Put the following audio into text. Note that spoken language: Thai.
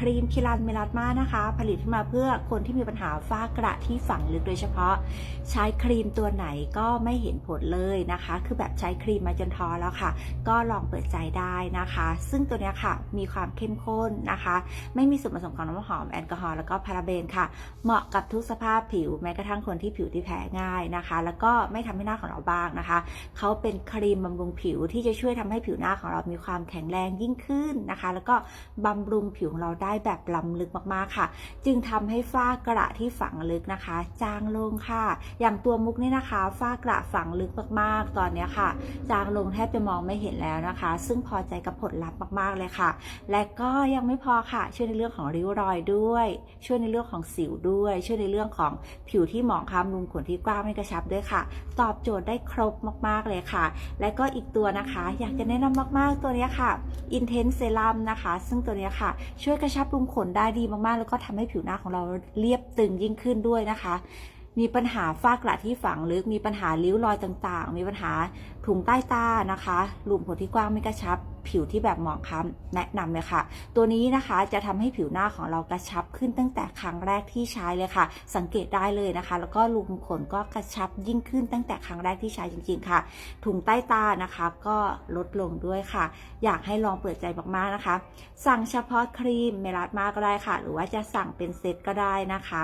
ครีมคิรันเมลาสมานะคะ ผลิตขึ้นมาเพื่อคนที่มีปัญหาฝ้ากระที่ฝังลึกโดยเฉพาะ ใช้ครีมตัวไหนก็ไม่เห็นผลเลยนะคะ คือแบบใช้ครีมมาจนท้อแล้วค่ะ ก็ลองเปิดใจได้นะคะ ซึ่งตัวนี้ค่ะมีความเข้มข้นนะคะ ไม่มีส่วนผสมของน้ำหอมแอลกอฮอล์แล้วก็พาราเบนค่ะ เหมาะกับทุกสภาพผิวแม้กระทั่งคนที่ผิวที่แพ้ง่ายนะคะ แล้วก็ไม่ทำให้หน้าของเราบางนะคะเขาเป็นครีมบำรุงผิวที่จะช่วยทำให้ผิวหน้าของเรามีความแข็งแรงยิ่งขึ้นนะคะ แล้วก็บำรุงผิวของเราได้ได้แบบล้ำลึกมากๆค่ะ จึงทำให้ฝ้ากระที่ฝังลึกนะคะ จางลงค่ะ อย่างตัวมุกนี่นะคะฝ้ากระฝังลึกมากๆ ตอนนี้ค่ะ จางลงแทบจะมองไม่เห็นแล้วนะคะ ซึ่งพอใจกับผลลัพธ์มากๆเลยค่ะ และก็ยังไม่พอค่ะ ช่วยในเรื่องของริ้วรอยด้วย ช่วยในเรื่องของสิวด้วย ช่วยในเรื่องของผิวที่หมองคล้ำรูมขนที่กว้างไม่กระชับด้วยค่ะ ตอบโจทย์ได้ครบมากๆเลยค่ะ และก็อีกตัวนะคะ อยากจะแนะนำมากๆตัวนี้ค่ะ Intense Serum นะคะ ซึ่งตัวนี้ค่ะ ช่วยกระชับรูมขนได้ดีมากๆ แล้วก็ทำให้ผิวหน้าของเราเรียบตึงยิ่งขึ้นด้วยนะคะ มีปัญหาฝ้ากระที่ฝังลึก มีปัญหาริ้วรอยต่างๆ มีปัญหาถุงใต้ตานะคะรูมขนที่กว้างไม่กระชับ ผิวที่แบบหมองคล้ำแนะนำเลยค่ะ ตัวนี้นะคะจะทำให้ผิวหน้าของเรากระชับขึ้นตั้งแต่ครั้งแรกที่ใช้เลยค่ะ สังเกตได้เลยนะคะ แล้วก็รูมขนก็กระชับยิ่งขึ้นตั้งแต่ครั้งแรกที่ใช้จริง ๆ ค่ะ ถุงใต้ตานะคะก็ลดลงด้วยค่ะ อยากให้ลองเปิดใจมากๆนะคะ สั่งเฉพาะครีมเมลาสมาก็ได้ค่ะ หรือว่าจะสั่งเป็นเซตก็ได้นะคะ